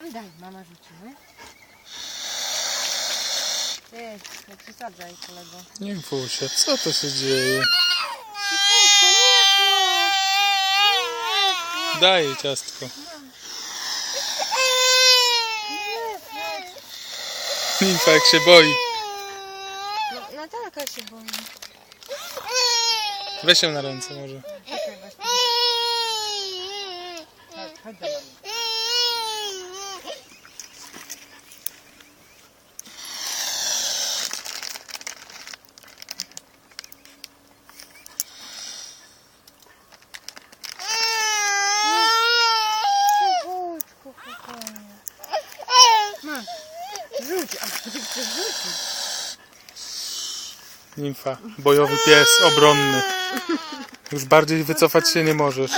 Daj, mama rzucimy. Ty, nie przesadzaj kolego. Nie bój się, co to się dzieje? Daję ciastko. Nimfa jak się boi. No, Natalka się boi. Weź ją na ręce może. Czekaj, właśnie. Chodź, chodź do mamy. Rzuć, a ty chcesz rzucić. Nimfa, bojowy pies, obronny. Już bardziej wycofać się nie możesz.